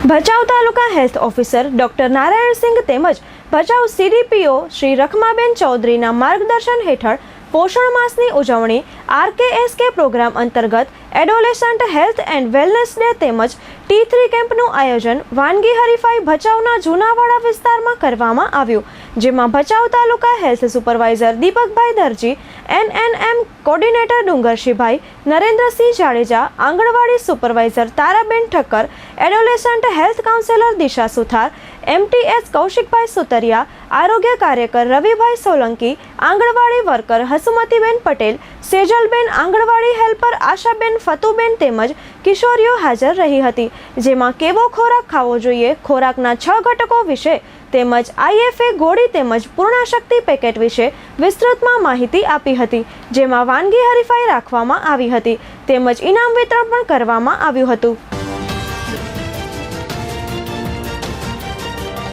Bhachau taluka health officer doctor Narayansinh તેમજ Bhachau CDPO Shri Rakhmaben ચૌધરીના માર્ગદર્શન હેઠળ પોષણ માસની ઉજવણી આરકેએસકે પ્રોગ્રામ અંતર્ગત adolescent health and wellness day તેમજ ટી થ્રી કેમ્પનું આયોજન વાનગી હરીફાઈ ભચાઉના જૂનાવાડા વિસ્તારમાં કરવામાં આવ્યું. જેમાં Bhachau taluka health supervisor Deepakbhai Darji, ANM coordinator Dungarshibhai, Narendrasinh Jadeja, anganwadi supervisor Taraben Thakkar, adolescent health counsellor Disha Suthar, MTS Kaushikbhai Sutariya, આરોગ્ય કાર્યકર રવિભાઈ સોલંકી, આંગણવાડી વર્કર હસુમતીબેન પટેલ, સેજલબેન આંગણવાડી હેલ્પર આશાબેન ફતુબેન તેમજ કિશોરીઓ હાજર રહી હતી. જેમાં કેવો ખોરાક ખાવો જોઈએ? ખોરાકના છ ઘટકો વિશે તેમજ આઈએફએ ગોળી તેમજ પૂર્ણાશક્તિ પેકેટ વિશે વિસ્તૃતમાં માહિતી આપી હતી, જેમાં વાનગી હરીફાઈ રાખવામાં આવી હતી તેમજ ઇનામ વિતરણ પણ કરવામાં આવ્યું હતું.